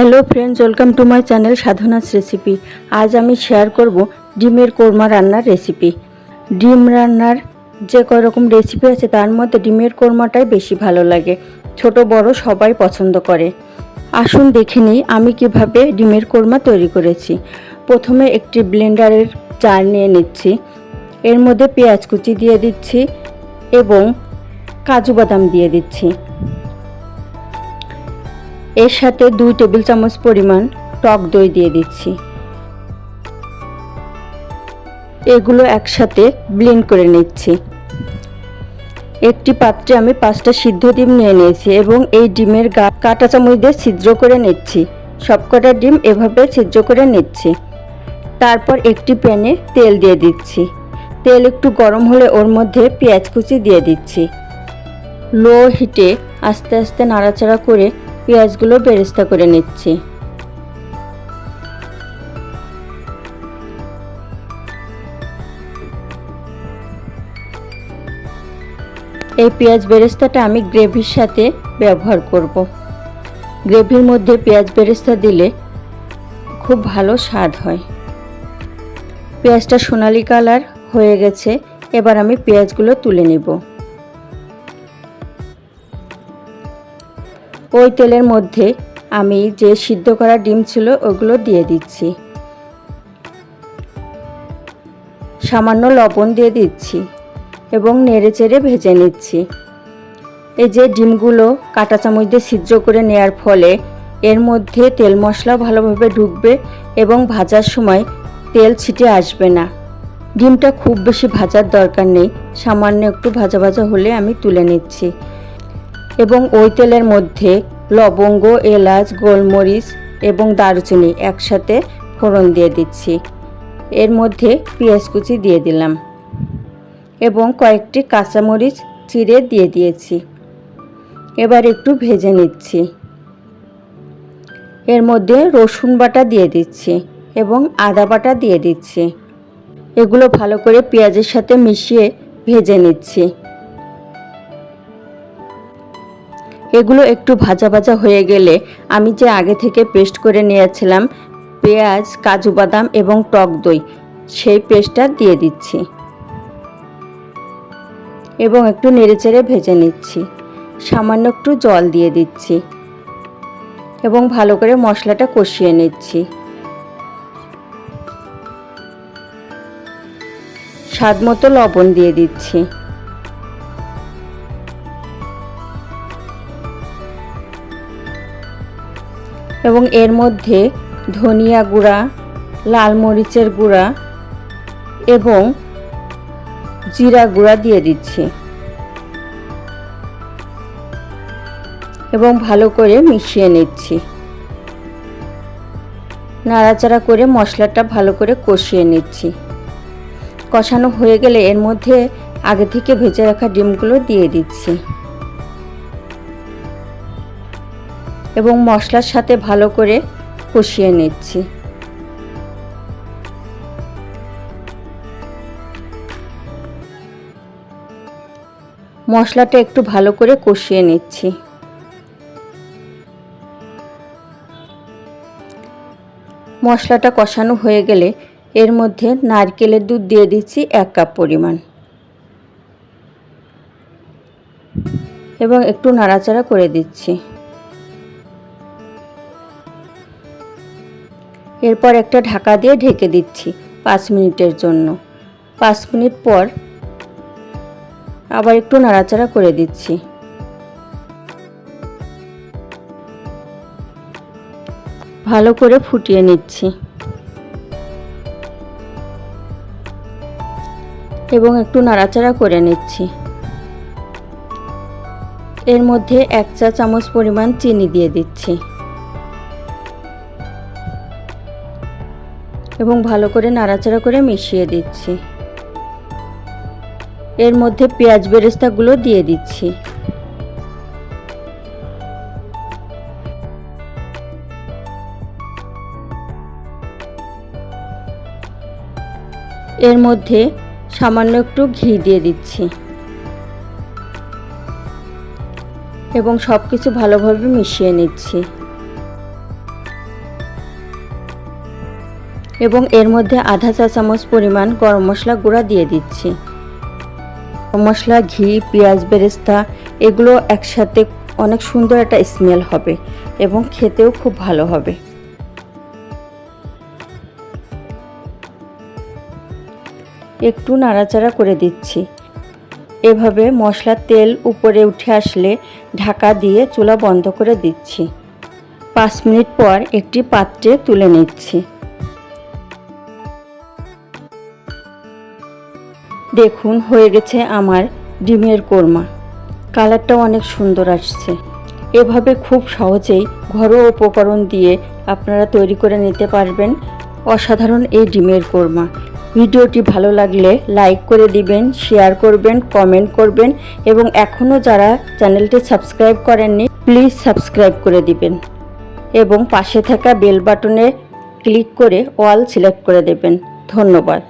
Hello friends welcome to my channel Sadhana's recipe আজ আমি share করব ডিমের কোরমা রান্নার রেসিপি ডিম রান্নার যে কয় রকম রেসিপি আছে, তার মধ্যে ডিমের কোরমাটাই বেশি ভালো লাগে। ছোট, বড় সবাই পছন্দ করে। আসুন দেখে নিই আমি কীভাবে ডিমের কোরমা তৈরি করেছি। প্রথমে একটি ব্লেন্ডারের জার নিয়ে নিচ্ছি। এর মধ্যে পেঁয়াজ কুচি দিয়ে দিচ্ছি এবং কাজু বাদাম দিয়ে দিচ্ছি। এর সাথে দুই টেবিল চামচ পরিমাণ টক দই দিয়ে দিচ্ছি। এগুলো একসাথে ব্লেন্ড করে নিচ্ছি। একটি পাত্রে আমি পাঁচটা সিদ্ধ ডিম নিয়ে নিয়েছি এবং এই ডিমের গা কাটা চামচ দিয়ে ছিদ্র করে নিচ্ছি। সবকটা ডিম এভাবে ছিদ্র করে নিচ্ছি। তারপর একটি প্যানে তেল দিয়ে দিচ্ছি। তেল একটু গরম হলে ওর মধ্যে পেঁয়াজ কুচি দিয়ে দিচ্ছি। লো হিটে আস্তে আস্তে নাড়াচাড়া করে পেঁয়াজগুলো বেরেস্তা করে নিচ্ছি। এই পেঁয়াজ বেরেস্তাটা আমি গ্রেভির সাথে ব্যবহার করব। গ্রেভির মধ্যে পেঁয়াজ বেরেস্তা দিলে খুব ভালো স্বাদ হয়। পেঁয়াজটা সোনালি কালার হয়ে গেছে, এবার আমি পেঁয়াজগুলো তুলে নেব। ওই তেলের মধ্যে আমি যে সিদ্ধ করা ডিম ছিল ওগুলো দিয়ে দিচ্ছি। সামান্য লবণ দিয়ে দিচ্ছি এবং নেড়ে চেড়ে ভেজে নিচ্ছি। এই যে ডিমগুলো কাঁটা চামচ দিয়ে সিদ্ধ করে নেওয়ার ফলে এর মধ্যে তেল মশলা ভালোভাবে ঢুকবে এবং ভাজার সময় তেল ছিটে আসবে না। ডিমটা খুব বেশি ভাজার দরকার নেই, সামান্য একটু ভাজা ভাজা হলে আমি তুলে নিচ্ছি। এবং ওই তেলের মধ্যে লবঙ্গ, এলাচ, গোলমরিচ এবং দারুচিনি একসাথে ফোড়ন দিয়ে দিচ্ছি। এর মধ্যে পেঁয়াজ কুচি দিয়ে দিলাম এবং কয়েকটি কাঁচামরিচ চিড়ে দিয়ে দিয়েছি। এবার একটু ভেজে নিচ্ছি। এর মধ্যে রসুন বাটা দিয়ে দিচ্ছি এবং আদা বাটা দিয়ে দিচ্ছি। এগুলো ভালো করে পেঁয়াজের সাথে মিশিয়ে ভেজে নিচ্ছি। এগুলো একটু ভাজা ভাজা হয়ে গেলে আমি যে আগে থেকে পেস্ট করে নিয়েছিলাম পেঁয়াজ, কাজু বাদাম এবং টক দই, সেই পেস্টটা দিয়ে দিচ্ছি। এবং একটু নেড়েচেড়ে ভেজে নিচ্ছি। সামান্য একটু জল দিয়ে দিচ্ছি এবং ভালো করে মশলাটা কষিয়ে নিচ্ছি। স্বাদ মতো লবণ দিয়ে দিচ্ছি। এবং এর মধ্যে ধনিয়া গুঁড়া, লাল মরিচের গুঁড়া এবং জিরা গুঁড়া দিয়ে দিচ্ছি। এবং ভালো করে মিশিয়ে নিচ্ছি। নাড়াচাড়া করে মশলাটা ভালো করে কষিয়ে নিচ্ছি। কষানো হয়ে গেলে এর মধ্যে আগে থেকে ভেজে রাখা ডিমগুলো দিয়ে দিচ্ছি। এবং মশলার সাথে ভালো করে কষিয়ে নিচ্ছি। মশলাটা একটু ভালো করে কষিয়ে নিচ্ছি। মশলাটা কষানো হয়ে গেলে এর মধ্যে নারকেলের দুধ দিয়ে দিচ্ছি এক কাপ পরিমাণ। এবং একটু নাড়াচাড়া করে দিচ্ছি। এরপর একটা ঢাকা দিয়ে ঢেকে দিচ্ছি পাঁচ মিনিটের জন্য। পাঁচ মিনিট পর আবার একটু নাড়াচাড়া করে দিচ্ছি। ভালো করে ফুটিয়ে নিচ্ছি। এবং একটু নাড়াচাড়া করে নিচ্ছি। এর মধ্যে এক চা চামচ পরিমাণ চিনি দিয়ে দিচ্ছি। এবং ভালো করে নাড়াচাড়া করে মিশিয়ে দিচ্ছি। এর মধ্যে পেঁয়াজ বেরেস্তাগুলো দিয়ে দিচ্ছি। এর মধ্যে সামান্য একটু ঘি দিয়ে দিচ্ছি। এবং সব কিছু ভালোভাবে মিশিয়ে নিচ্ছি। এবং এর মধ্যে আধা চা চামচ পরিমাণ গরম মশলা গুঁড়া দিয়ে দিচ্ছি। মশলা, ঘি, পেঁয়াজ, বেরেস্তা, এগুলো একসাথে অনেক সুন্দর একটা স্মেল হবে এবং খেতেও খুব ভালো হবে। একটু নাড়াচাড়া করে দিচ্ছি। এভাবে মশলার তেল উপরে উঠে আসলে ঢাকা দিয়ে চুলা বন্ধ করে দিচ্ছি। পাঁচ মিনিট পর একটি পাত্রে তুলে নিচ্ছি। দেখুন, হয়ে গেছে আমার ডিমের কোরমা। কালারটাও অনেক সুন্দর আসছে। এভাবে খুব সহজেই ঘরোয়া উপকরণ দিয়ে আপনারা তৈরি করে নিতে পারবেন অসাধারণ এই ডিমের কোরমা। ভিডিওটি ভালো লাগলে লাইক করে দিবেন, শেয়ার করবেন, কমেন্ট করবেন এবং এখনও যারা চ্যানেলটি সাবস্ক্রাইব করেননি, প্লিজ সাবস্ক্রাইব করে দিবেন এবং পাশে থাকা বেল বাটনে ক্লিক করে অল সিলেক্ট করে দেবেন। ধন্যবাদ।